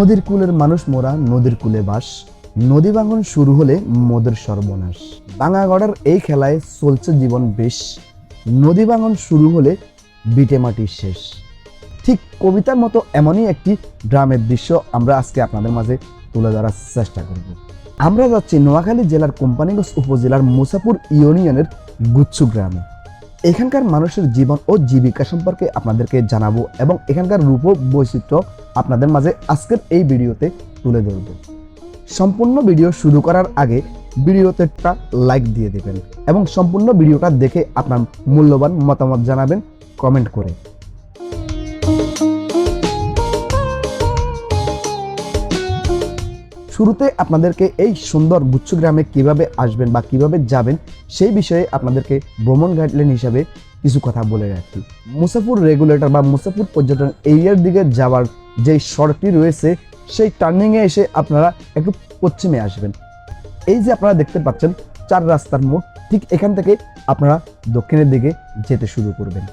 নদীর কূলের মানুষ মোরা, নদীর কূলে বাস। নদী ভাঙন শুরু হলে মোদের সর্বনাশ। বাঙাগড়ার এই খেলায় চলছে জীবন বেশ। নদী ভাঙন শুরু হলে বিটে মাটির শেষ। ঠিক কবিতার মতো এমনই একটি গ্রামের দৃশ্য আমরা আজকে আপনাদের মাঝে তুলে ধরার চেষ্টা করব। আমরা যাচ্ছি নোয়াখালী জেলার কোম্পানিগঞ্জ উপজেলার মুসাপুর ইউনিয়নের গুচ্ছু গ্রামে। এখানকার মানুষের জীবন ও জীবিকা সম্পর্কে আপনাদেরকে জানাব এবং এখানকার রূপ বৈচিত্র্য আপনাদের মাঝে আজকের এই ভিডিওতে তুলে ধরব। সম্পূর্ণ ভিডিও শুরু করার আগে ভিডিওতে একটা লাইক দিয়ে দেবেন এবং সম্পূর্ণ ভিডিওটা দেখে আপনার মূল্যবান মতামত জানাবেন কমেন্ট করে। শুরুতে আপনাদেরকে এই সুন্দর গুচ্ছ গ্রামে কীভাবে আসবেন বা কীভাবে যাবেন, সেই বিষয়ে আপনাদেরকে ভ্রমণ গাইডলাইন হিসাবে কিছু কথা বলে রাখি। মুসাফুর রেগুলেটর বা মুসাফুর পর্যটন এরিয়ার দিকে যাওয়ার যে সড়কটি রয়েছে, সেই টার্নিংয়ে এসে আপনারা একটু পশ্চিমে আসবেন। এই যে আপনারা দেখতে পাচ্ছেন, চার রাস্তার মোড়, ঠিক এখান থেকে আপনারা দক্ষিণের দিকে যেতে শুরু করবেন।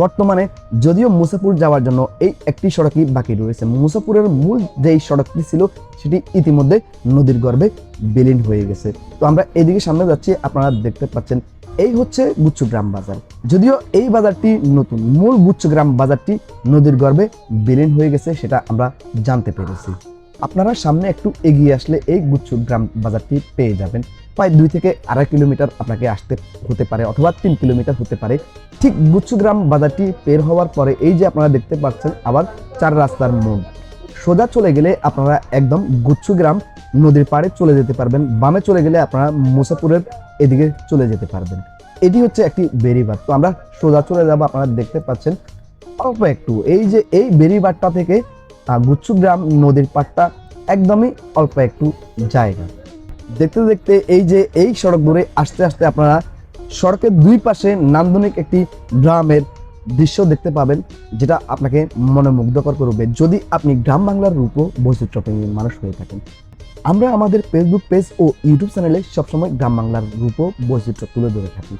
বর্তমানে যদিও মুসাপুর যাওয়ার জন্য এই একটি সড়কই বাকি রয়েছে। মুসাপুরের মূল যেই সড়কটি ছিল, সেটি ইতিমধ্যে নদীর গর্ভে বিলীন হয়ে গেছে। তো আমরা এদিকে সামনে যাচ্ছি, আপনারা দেখতে পাচ্ছেন, এই হচ্ছে গুচ্ছগ্রাম বাজার। যদিও এই বাজারটি নতুন, মূল গুচ্ছগ্রাম বাজারটি নদীর গর্ভে বিলীন হয়ে গেছে, সেটা আমরা জানতে পেরেছি। আপনারা সামনে একটু এগিয়ে আসলে এই গুচ্ছগ্রাম বাজারটি পেয়ে যাবেন। প্রায় দুই থেকে আড়াই কিলোমিটার আপনাকে আসতে হতে পারে অথবা তিন কিলোমিটার হতে পারে। ঠিক গুচ্ছগ্রাম বাজারটি পের হওয়ার পরে এই যে আপনারা দেখতে পাচ্ছেন আবার চার রাস্তার মোড়। সোজা চলে গেলে আপনারা একদম গুচ্ছগ্রাম নদীর পাড়ে চলে যেতে পারবেন। বামে চলে গেলে আপনারা মুসাপুরের এদিকে চলে যেতে পারবেন। এটি হচ্ছে একটি বেরিবার তো আমরা সোজা চলে যাব, আপনারা দেখতে পাচ্ছেন অল্প একটু। এই যে এই বেরিবারটা থেকে গুচ্ছগ্রাম নদীর পাড়টা একদমই অল্প একটু জায়গা। দেখতে দেখতে এই যে এই সড়ক ধরে আস্তে আস্তে আপনারা সড়কের দুই পাশে নান্দনিক একটি গ্রামের দৃশ্য দেখতে পাবেন, যেটা আপনাকে মনোমুগ্ধকর করবে। যদি আপনি গ্রাম বাংলার রূপ বৈচিত্র্যপ্রেমী মানুষ হয়ে থাকেন। আমরা আমাদের ফেসবুক পেজ ও ইউটিউব চ্যানেলে সবসময় গ্রাম বাংলার রূপ বৈচিত্র্য তুলে ধরে থাকি।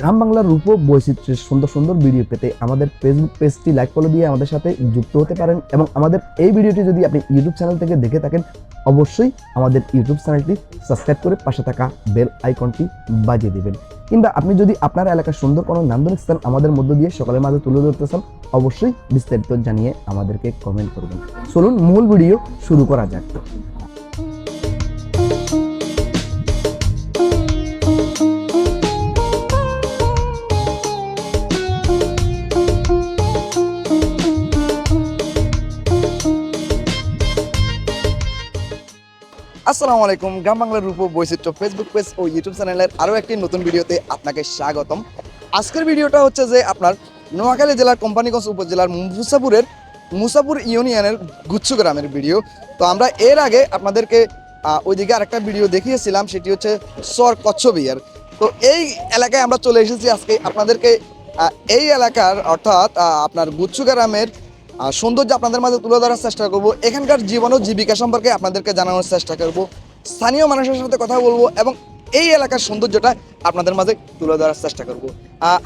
গ্রাম বাংলার রূপ বৈচিত্র্যের সুন্দর সুন্দর ভিডিও পেতে আমাদের ফেসবুক পেজটি লাইক ফলো দিয়ে আমাদের সাথে যুক্ত হতে পারেন এবং আমাদের এই ভিডিওটি যদি আপনি ইউটিউব চ্যানেল থেকে দেখে থাকেন, অবশ্যই আমাদের ইউটিউব চ্যানেলটি সাবস্ক্রাইব করে পাশে থাকা বেল আইকনটি বাজিয়ে দেবেন। কিংবা আপনি যদি আপনার এলাকার সুন্দর কোনো নান্দনিক স্থান আমাদের মধ্য দিয়ে সকালের মাঝে তুলে ধরতে চান, অবশ্যই বিস্তারিত জানিয়ে আমাদেরকে কমেন্ট করবেন। চলুন মূল ভিডিও শুরু করা যাক। আসসালামু আলাইকুম, গ্রাম বাংলার রূপ বৈচিত্র্য ফেসবুক পেজ ও ইউটিউব চ্যানেলের আরও একটি নতুন ভিডিওতে আপনাকে স্বাগতম। আজকের ভিডিওটা হচ্ছে যে আপনার নোয়াখালী জেলার কোম্পানিগঞ্জ উপজেলার মুসাপুরের মুসাপুর ইউনিয়নের গুচ্ছু গ্রামের ভিডিও। তো আমরা এর আগে আপনাদেরকে ওইদিকে আরেকটা ভিডিও দেখিয়েছিলাম, সেটি হচ্ছে সর কচ্ছবিয়ার তো এই এলাকায় আমরা চলে এসেছি আজকে। আপনাদেরকে এই এলাকার অর্থাৎ আপনার গুচ্ছ গ্রামের সৌন্দর্য আপনাদের মাঝে তুলে ধরার চেষ্টা করব। এখানকার জীবন ও জীবিকা সম্পর্কে আপনাদেরকে জানানোর চেষ্টা করব। স্থানীয় মানুষের সাথে কথা বলব এবং এই এলাকার সৌন্দর্যটা আপনাদের মাঝে তুলে ধরার চেষ্টা করব।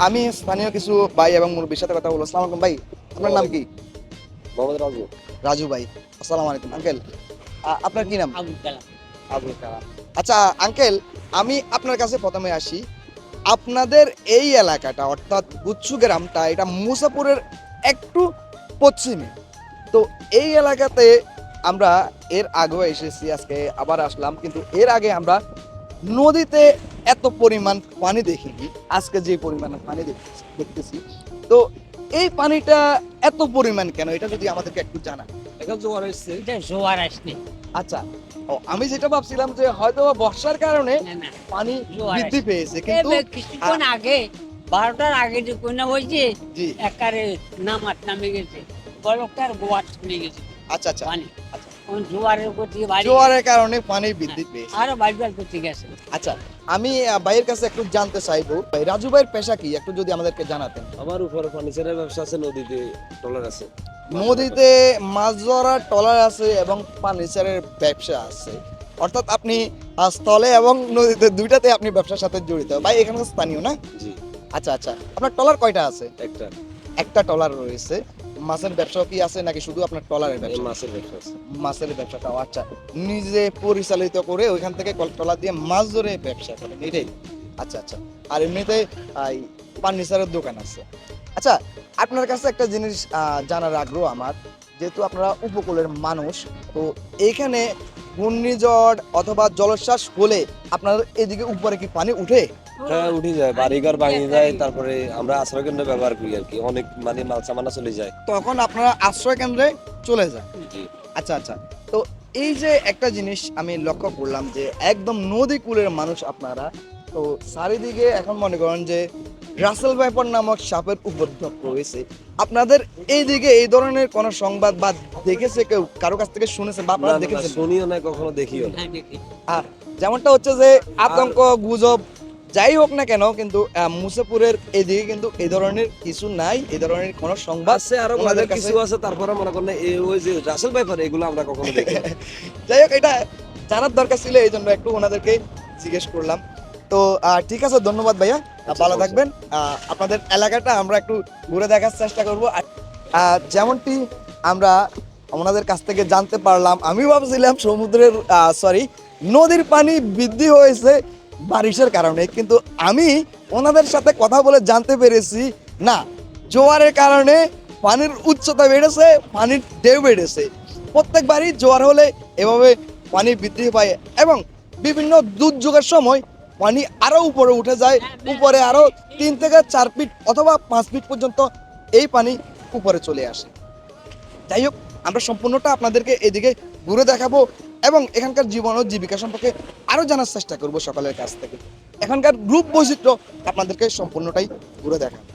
আমি স্থানীয় কিছু ভাই এবং মুরব্বীর সাথে কথা বলব। আসসালামু আলাইকুম ভাই আপনার নাম কি? মোহাম্মদ রাজু। রাজু ভাই আসসালামু আলাইকুম আঙ্কেল। আপনার কি নাম? আবুল কালাম। আবুল কালাম। আচ্ছা আঙ্কেল আমি আপনার কাছে প্রথমে আসি। আপনাদের এই এলাকাটা অর্থাৎ গুচ্ছু গ্রামটা এটা মুসাপুরের একটু পশ্চিমে। তো এই এলাকাতে আমরা এর আগেও এসেছি আজকে আবার আসলাম। কিন্তু এর আগে আমরা নদীতে এত পরিমাণ পানি দেখিনি। আজকে যে পরিমাণ পানি দেখতেছি দেখতেছি। তো এই পানিটা এত পরিমাণ কেন? এটা যদি আমাদেরকে একটু জানা এখন জোয়ার এটা জোয়ার আসছে। আচ্ছা ও আমি যেটা ভাবছিলাম যে হয়তো বা বর্ষার কারণে পানি বৃদ্ধি পেয়েছে কিন্তু কিছুক্ষণ আগে বারোটার আগে যে কন্যা হয়েছে জি। একারে নামাত নামে গেছে। বলকার গোয়ার চলে গেছে। আচ্ছা আচ্ছা। পানি। আচ্ছা। জোয়ারের উপর বাড়ি জোয়ারের কারণে পানি বৃদ্ধি পেয়েছে। আরও গেছে। আচ্ছা আমি ভাইয়ের কাছে একটু জানতে চাইব। ভাই, রাজু ভাইয়ের পেশা কি? একটু যদি আমাদেরকে জানাতেন। আমার উপরে ফার্নিচারের ব্যবসা আছে নদীতে টলার আছে। নদীতে মাছ ধরার ট্রলার আছে এবং ফার্নিচারের ব্যবসা আছে। অর্থাৎ আপনি স্থলে এবং নদীতে দুইটাতে আপনি ব্যবসার সাথে জড়িত। ভাই এখানে স্থানীয় না? জি। আচ্ছা আচ্ছা। আপনার ট্রলার কয়টা আছে? একটা। একটা ট্রলার রয়েছে। মাছের ব্যবসা কি আছে নাকি শুধু আপনার ট্রলারের এই ব্যবসা? মাছের ব্যবসা আছে। মাছের ব্যবসাটাও আচ্ছা। নিজে পরিচালিত করে ওইখান থেকে কল- ট্রলার দিয়ে মাছ ধরে ব্যবসা করেন এটাই। আচ্ছা আচ্ছা। আর এমনিতে ফার্নিচারের দোকান আছে। আচ্ছা আপনার কাছে একটা জিনিস জানার আগ্রহ আমার। যেহেতু আপনারা উপকূলের মানুষ তো এইখানে ঘূর্ণিঝড় অথবা জলোচ্ছ্বাস হলে আপনার এদিকে উপরে কি পানি উঠে? হ্যাঁ উঠে যায়। বাড়িঘর ভাঙে যায় তারপরে আমরা আশ্রয় কেন্দ্র ব্যবহার করি আর কি। অনেক মানে মাল সামানা চলে যায়। তখন আপনারা আশ্রয় কেন্দ্রে চলে যান। জি। আচ্ছা আচ্ছা। তো এই যে একটা জিনিস আমি লক্ষ্য করলাম যে একদম নদী কূলের মানুষ আপনারা তো চারিদিকে এখন মনে করেন যে রাসেল ভাইপার নামক সাপের উপদ্রব রয়েছে। আপনাদের এইদিকে এই ধরনের কোন সংবাদ বা দেখেছে কেউ? কারও কাছ থেকে শুনেছে বা আপনারা দেখেছেন? শুনিও না কখনো দেখিও না দেখি। যেমনটা হচ্ছে যে আতঙ্ক গুজব যাই হোক না কেন কিন্তু মুসাপুরের এদিকে কিন্তু এই ধরনের কিছু নাই এই ধরনের কোনো সংবাদ আছে আরও ওনাদের ওনাদের কিছু আছে তারপরে মনে করেন এই ওই যে রাসেল ব্যাপার এগুলো আমরা কখনো দেখি যাই হোক এটা জানার দরকার ছিল এই জন্য একটু ওনাদেরকে জিজ্ঞেস করলাম। তো ঠিক আছে ধন্যবাদ ভাইয়া। ভালো থাকবেন। আপনাদের এলাকাটা আমরা একটু ঘুরে দেখার চেষ্টা করব। যেমনটি আমরা ওনাদের কাছ থেকে জানতে পারলাম আমি ভাবছিলাম সমুদ্রের সরি নদীর পানি বৃদ্ধি হয়েছে বারিশের কারণে কিন্তু আমি ওনাদের সাথে কথা বলে জানতে পেরেছি না জোয়ারের কারণে পানির উচ্চতা বেড়েছে পানির ঢেউ বেড়েছে। প্রত্যেকবারই জোয়ার হলে এভাবে পানি বৃদ্ধি পায় এবং বিভিন্ন দুর্যোগের সময় পানি আরও উপরে উঠে যায়। উপরে আরও তিন থেকে চার ফিট অথবা পাঁচ ফিট পর্যন্ত এই পানি উপরে চলে আসে। যাই হোক, আমরা সম্পূর্ণটা আপনাদেরকে এদিকে ঘুরে দেখাবো এবং এখানকার জীবন ও জীবিকা সম্পর্কে আরও জানার চেষ্টা করব সকালের কাছ থেকে। এখানকার রূপ বৈচিত্র্য আপনাদেরকে সম্পূর্ণটাই ঘুরে দেখাবো।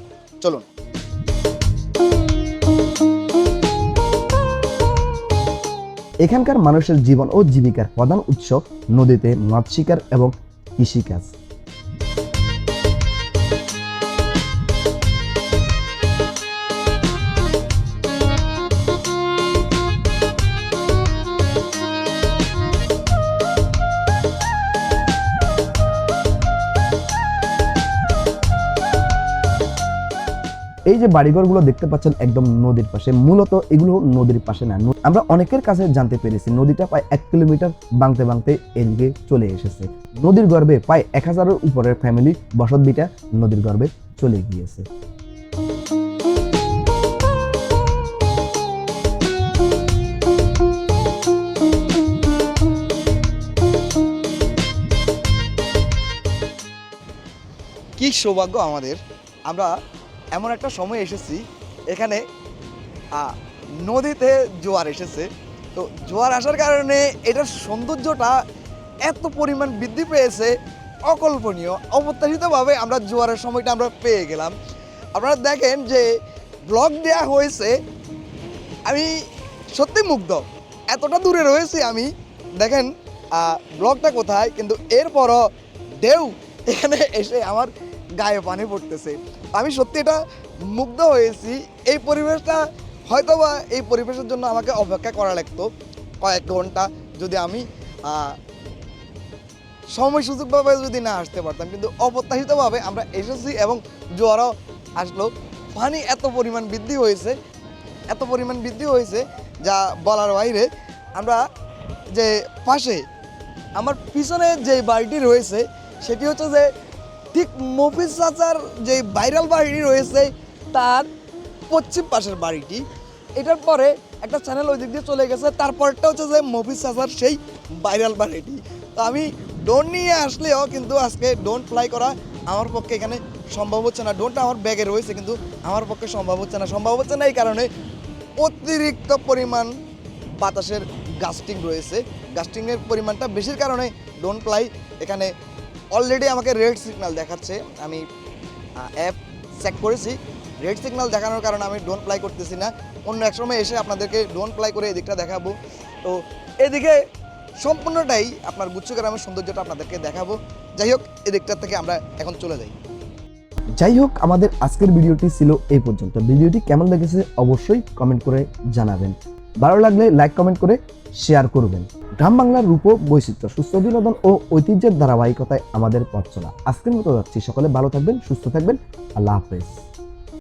চলুন। এখানকার মানুষের জীবন ও জীবিকার প্রধান উৎস নদীতে মাছ শিকার এবং কৃষিকাজ এই যে বাড়িঘরগুলো দেখতে পাচ্ছেন একদম নদীর পাশে, মূলত এগুলো নদীর পাশে না। আমরা অনেকের কাছে জানতে পেরেছি, নদীটা প্রায় এক কিলোমিটার বাংতে বাংতে এদিকে চলে এসেছে। নদীর গর্ভে প্রায় এক হাজারের উপরের ফ্যামিলি বসত বিটা নদীর গর্ভে চলে গিয়েছে। কি সৌভাগ্য আমাদের। আমরা এমন একটা সময় এসেছি, এখানে নদীতে জোয়ার এসেছে। তো জোয়ার আসার কারণে এটার সৌন্দর্যটা এত পরিমাণ বৃদ্ধি পেয়েছে, অকল্পনীয়। অপ্রত্যাশিতভাবে আমরা জোয়ারের সময়টা আমরা পেয়ে গেলাম। আপনারা দেখেন যে ব্লগ দেয়া হয়েছে, আমি সত্যি মুগ্ধ। এতটা দূরে রয়েছি আমি, দেখেন ব্লগটা কোথায়, কিন্তু এরপরও ঢেউ এখানে এসে আমার গায়ে পানি পড়তেছে। আমি সত্যি এটা মুগ্ধ হয়েছি। এই পরিবেশটা হয়তো বা এই পরিবেশের জন্য আমাকে অপেক্ষা করা লাগতো কয়েক ঘণ্টা যদি আমি সময় সুযোগভাবে যদি না আসতে পারতাম। কিন্তু অপ্রত্যাশিতভাবে আমরা এসেছি এবং জোয়ারও আসলো। পানি এত পরিমাণ বৃদ্ধি হয়েছে, এত পরিমাণ বৃদ্ধি হয়েছে যা বলার বাইরে আমরা যে পাশে, আমার পিছনে যে বাড়িটি রয়েছে, সেটি হচ্ছে যে ঠিক মফিজ চাচার যে ভাইরাল বাড়িটি রয়েছে, তার পশ্চিম পাশের বাড়িটি। এটার পরে একটা চ্যানেল ওই দিক দিয়ে চলে গেছে, তারপরটা হচ্ছে যে মফিজ চাচার সেই ভাইরাল বাড়িটি তো আমি ডোন নিয়ে আসলেও কিন্তু আজকে ডোন ফ্লাই করা আমার পক্ষে এখানে সম্ভব হচ্ছে না। ডোনটা আমার ব্যাগে রয়েছে, কিন্তু আমার পক্ষে সম্ভব হচ্ছে না। সম্ভব হচ্ছে না এই কারণে অতিরিক্ত পরিমাণ বাতাসের গাস্টিং রয়েছে। গাস্টিংয়ের পরিমাণটা বেশির কারণে ডোন প্লাই এখানে অলরেডি আমাকে রেড সিগন্যাল দেখাচ্ছে। আমি অ্যাপ চেক করেছি। রেড সিগন্যাল দেখানোর কারণে আমি ডোন প্লাই করতেছি না। অন্য এক সময় এসে আপনাদেরকে ডোন প্লাই করে এদিকটা দেখাবো। তো এদিকে সম্পূর্ণটাই আপনার গুচ্ছ গ্রামের সৌন্দর্যটা আপনাদেরকে দেখাবো। যাই হোক এদিকটার থেকে আমরা এখন চলে যাই। যাই হোক, আমাদের আজকের ভিডিওটি ছিল এই পর্যন্ত। ভিডিওটি কেমন লেগেছে অবশ্যই কমেন্ট করে জানাবেন। ভালো লাগলে লাইক কমেন্ট করে শেয়ার করবেন। গ্রাম বাংলার রূপ বৈচিত্র্য, সুস্থ বিনোদন ও ঐতিহ্যের ধারাবাহিকতায় আমাদের পথ চলা আজকের মতো যাচ্ছি। সকলে ভালো থাকবেন, সুস্থ থাকবেন। আল্লাহ হাফেজ।